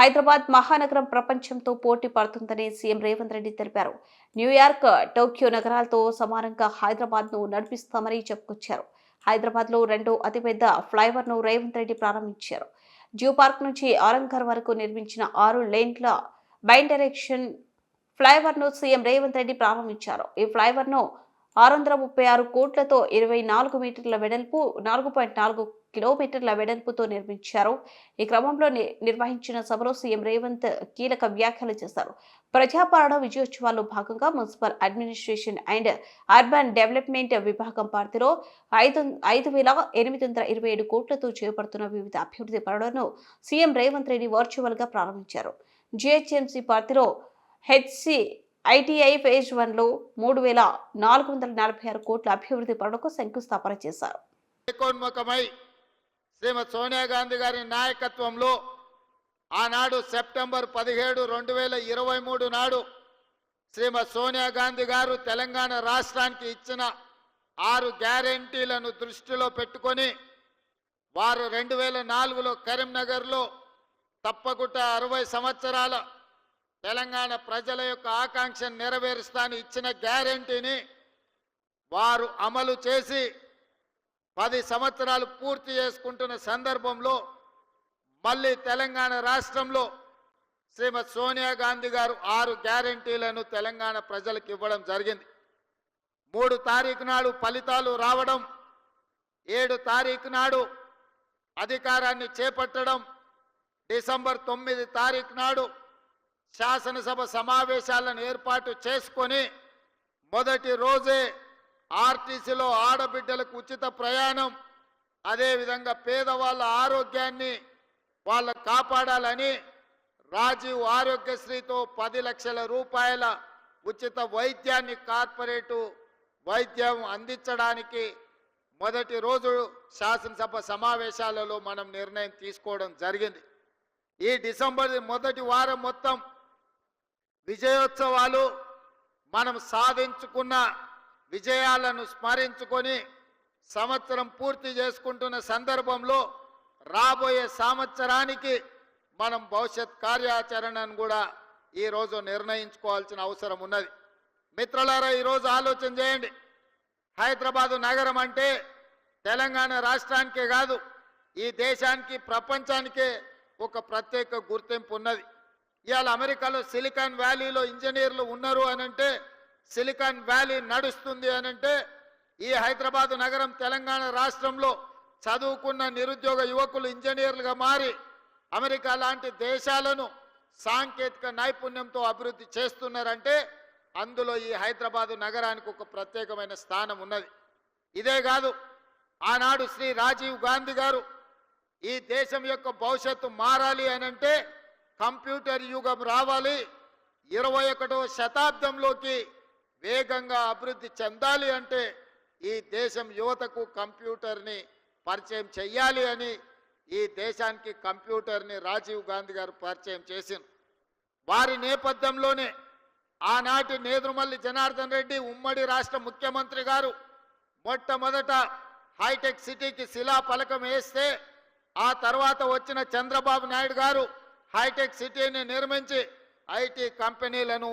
హైదరాబాద్ మహానగరం ప్రపంచంతో పోటీ పడుతుందని సీఎం రేవంత్ రెడ్డి తెలిపారు. న్యూయార్క్ టోక్యో నగరాలతో సమానంగా హైదరాబాద్ను నడిపిస్తామని చెప్పుకొచ్చారు. హైదరాబాద్లో రెండో అతిపెద్ద ఫ్లైఓవర్ను రేవంత్ రెడ్డి ప్రారంభించారు. జ్యూ పార్క్ నుంచి ఆరంఘర్ వరకు నిర్మించిన ఆరు లేన్ల బైన్ డైరెక్షన్ ఫ్లైఓవర్ను సీఎం రేవంత్ రెడ్డి ప్రారంభించారు. ఈ ఫ్లైఓవర్ను ఆరు వందల ముప్పై ఆరు కోట్లతో ఇరవై నాలుగు మీటర్ల వెడల్పు నాలుగు పాయింట్ నాలుగు కిలోమీటర్ల వెడల్పుతో నిర్మించారు. ఈ క్రమంలో ని- నిర్వహించిన సభలో సీఎం రేవంత్ కీలక వ్యాఖ్యలు చేశారు. ప్రజాపాలన విజయోత్సవాల్లో భాగంగా municipal administration and urban development విభాగం పరిధిలో ఐదు ఐదు వేల ఎనిమిది వందల ఇరవై ఏడు కోట్లతో చేపడుతున్న వివిధ అభివృద్ధి పనులను సీఎం రేవంత్ రెడ్డి వర్చువల్గా ప్రారంభించారు. జిహెచ్ఎంసీ పరిధిలో హెచ్సి ఐటీఐ ఫేజ్ వన్లో మూడు వేల నాలుగు వందల నలభై ఆరు కోట్ల అభివృద్ధి పనులకు శంకుస్థాపన చేశారు. శ్రీమతి సోనియా గాంధీ గారి నాయకత్వంలో ఆనాడు సెప్టెంబర్ పదిహేడు రెండు వేల ఇరవై మూడు నాడు శ్రీమతి సోనియా గాంధీ గారు తెలంగాణ రాష్ట్రానికి ఇచ్చిన ఆరు గ్యారంటీలను దృష్టిలో పెట్టుకొని వారు రెండు వేల నాలుగులో కరీంనగర్లో తప్పకుండా అరవై సంవత్సరాల తెలంగాణ ప్రజల యొక్క ఆకాంక్షను నెరవేరుస్తాను ఇచ్చిన గ్యారంటీని వారు అమలు చేసి పది సంవత్సరాలు పూర్తి చేసుకుంటున్న సందర్భంలో మళ్ళీ తెలంగాణ రాష్ట్రంలో శ్రీమతి సోనియా గాంధీ గారు ఆరు గ్యారంటీలను తెలంగాణ ప్రజలకు ఇవ్వడం జరిగింది. మూడు తారీఖు నాడు ఫలితాలు రావడం ఏడు తారీఖు నాడు అధికారాన్ని చేపట్టడం డిసెంబర్ తొమ్మిది తారీఖు నాడు శాసనసభ సమావేశాలను ఏర్పాటు చేసుకొని మొదటి రోజే ఆర్టీసీలో ఆడబిడ్డలకు ఉచిత ప్రయాణం అదేవిధంగా పేదవాళ్ళ ఆరోగ్యాన్ని వాళ్ళ కాపాడాలని రాజీవ్ ఆరోగ్యశ్రీతో పది లక్షల రూపాయల ఉచిత వైద్యాన్ని కార్పొరేటు వైద్యం అందించడానికి మొదటి రోజు శాసనసభ సమావేశాలలో మనం నిర్ణయం తీసుకోవడం జరిగింది. ఈ డిసెంబర్ మొదటి వారం మొత్తం విజయోత్సవాలు మనం సాధించుకున్న విజయాలను స్మరించుకొని సంవత్సరం పూర్తి చేసుకుంటున్న సందర్భంలో రాబోయే సంవత్సరానికి మనం భవిష్యత్ కార్యాచరణను కూడా ఈరోజు నిర్ణయించుకోవాల్సిన అవసరం ఉన్నది. మిత్రులారా ఈరోజు ఆలోచన చేయండి. హైదరాబాదు నగరం అంటే తెలంగాణ రాష్ట్రానికే కాదు ఈ దేశానికి ప్రపంచానికే ఒక ప్రత్యేక గుర్తింపు ఉన్నది. ఇవాళ అమెరికాలో సిలికాన్ వ్యాలీలో ఇంజనీర్లు ఉన్నారు అనంటే సిలికాన్ వ్యాలీ నడుస్తుంది అనంటే ఈ హైదరాబాదు నగరం తెలంగాణ రాష్ట్రంలో చదువుకున్న నిరుద్యోగ యువకులు ఇంజనీర్లుగా మారి అమెరికా లాంటి దేశాలను సాంకేతిక నైపుణ్యంతో అభివృద్ధి చేస్తున్నారంటే అందులో ఈ హైదరాబాదు నగరానికి ఒక ప్రత్యేకమైన స్థానం ఉన్నది. ఇదే కాదు ఆనాడు శ్రీ రాజీవ్ గాంధీ గారు ఈ దేశం యొక్క భవిష్యత్తు మారాలి అనంటే కంప్యూటర్ యుగం రావాలి. ఇరవై ఒకటవ శతాబ్దంలోకి వేగంగా అభివృద్ధి చెందాలి అంటే ఈ దేశం యువతకు కంప్యూటర్ని పరిచయం చెయ్యాలి అని ఈ దేశానికి కంప్యూటర్ని రాజీవ్ గాంధీ గారు పరిచయం చేసింది వారి నేపథ్యంలోనే ఆనాటి నేదురుమల్లి జనార్దన్ రెడ్డి ఉమ్మడి రాష్ట్ర ముఖ్యమంత్రి గారు మొట్టమొదట హైటెక్ సిటీకి శిలా పలకం వేస్తే ఆ తర్వాత వచ్చిన చంద్రబాబు నాయుడు గారు హైటెక్ సిటీని నిర్మించి ఐటీ కంపెనీలను